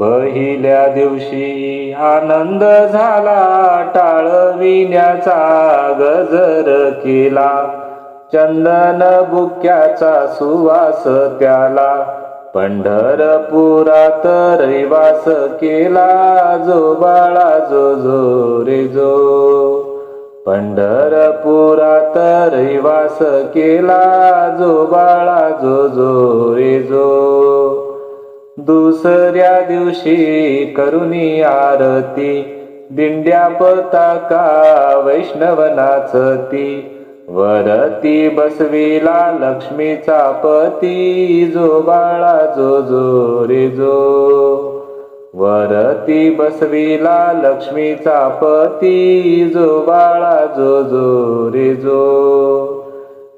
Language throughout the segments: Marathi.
पहिल्या दिवशी आनंद झाला टाळविण्याचा गजर केला. चंदन बुक्याचा सुवास त्याला. पंढरपुरात रहिवास केला जो बाळा जो जो रे जो. पंढरपुरात रहिवास केला जो बाळा जो जो रे जो. दुसऱ्या दिवशी करुणी आरती दिंड्या पताका वैष्णव नाचती वरती बसविला लक्ष्मीचा पती जो बाळा जो जो रे जो. वरती बसविला लक्ष्मीचा पती जो बाळा जो जो रे जो.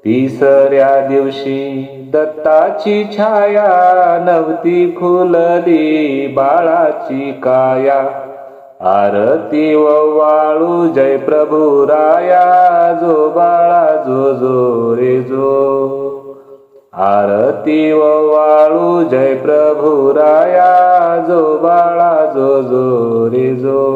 तिसऱ्या दिवशी दत्ताची छाया नवती खुलली बाळाची काया. आरती व वाळू जय प्रभू राया जो बाळा जो जो रे जो. आरती व वाळू जय प्रभू राया जो बाळा जो जो रे जो.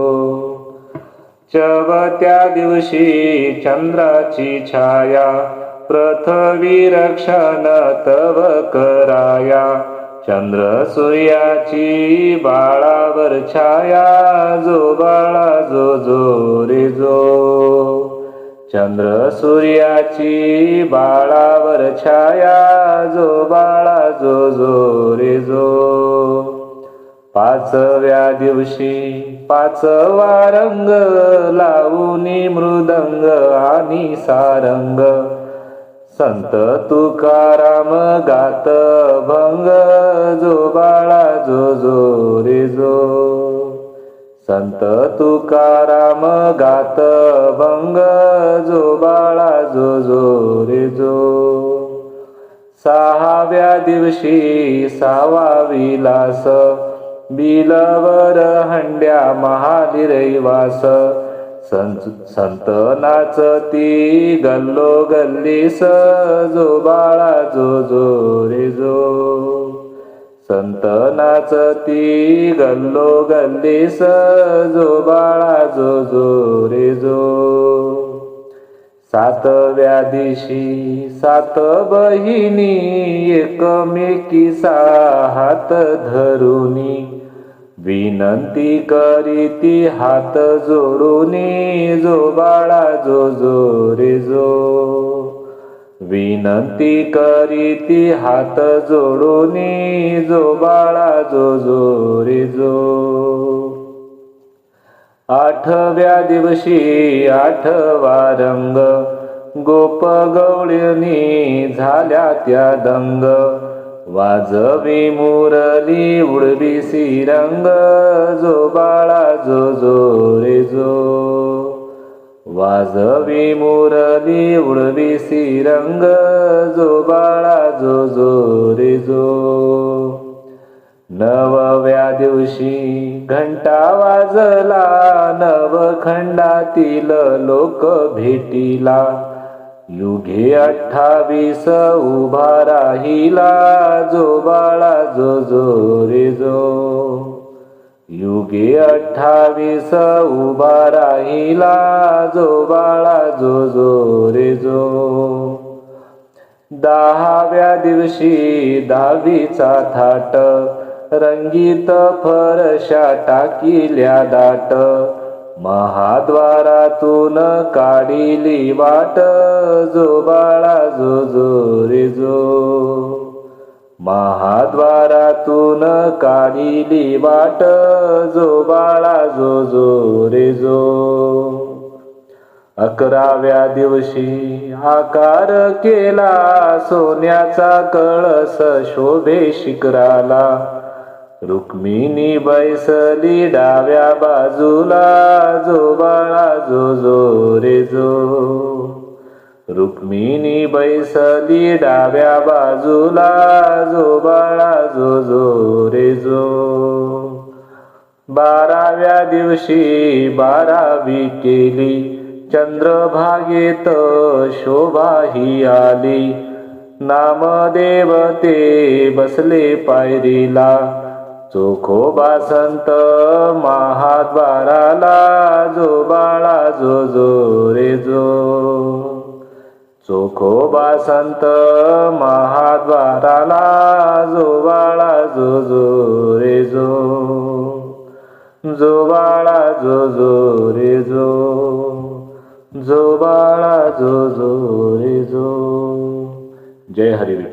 चवत्या दिवशी चंद्राची छाया पृथ्वी रक्षण तव कराया। चंद्र सूर्याची बाळावर छाया जो बाळा जो जो रे जो। चंद्र सूर्याची बाळावर छाया जो बाळा जो जो रे जो। पाचव्या दिवशी पाचवा रंग लावूनी मृदंग आणि सारंग संत तुकाराम गात भंग जो बाळा जो जो रे जो. संत तुकाराम गात भंग जो बाळा जो जो रे जो. सहाव्या दिवशी सावा विलास बिलवर हंड्या महादिरैवास संत संत नाचती गल्लो गल्ली सजो बाळा जो जो रे जो. संत नाचती गल्लो गल्ली सजो बाळा जो जो रे जो. सातव्या दिशी सात बहिणी एकमेकीचा हात धरुनी विनंती करीती हात जोडून जो बाळा जो जो रे जो. विनंती करीती हात जोडून जो बाळा जो जो रे जो. आठव्या दिवशी आठवा रंग गोप गवळणी झाल्या त्या दंग. वाजवी मुरली उडवी सिरंग जो बाळा जो जो रे जो. वाजवी मुरली उडवी सिरंग जो बाळा जो जो रे जो. नवव्या दिवशी घंटा वाजला नवखंडातील लोक भेटीला. युगे अठ्ठावीस उभा राहिला जो बाळा जो जो रे जो. युगे अठ्ठावीस उभा राहिला जो बाळा जो जो रे जो. दहाव्या दिवशी दहावीचा थाट रंगीत फरशा टाकिल्या दाट. महाद्वारातून काढिली वाट जो बाळा जो. जो रे जो महाद्वारातून काढिली वाट जो बाळा जो जो रे जो. अकराव्या दिवशी आकार केला सोन्याचा कळस शोभे शिखराला. रुक्मिणी बैसली डाव्या बाजूला जो बाळा जो. जो रे जो रुक्मिणी बैसली डाव्या बाजूला जो बाळा जो. जो रे जो बाराव्या दिवशी बारावी केली चंद्रभागेत शोभा ही आली. नामदेवते बसले पायरीला चोखोबा संत महाद्वाराला जो बाळा जो जो रे जो. चोखोबा संत महाद्वाराला जो बाळा जो जो रे जो. जो बाळा जो जो रे जो. जो बाळा जो जो रे जो. जय हरी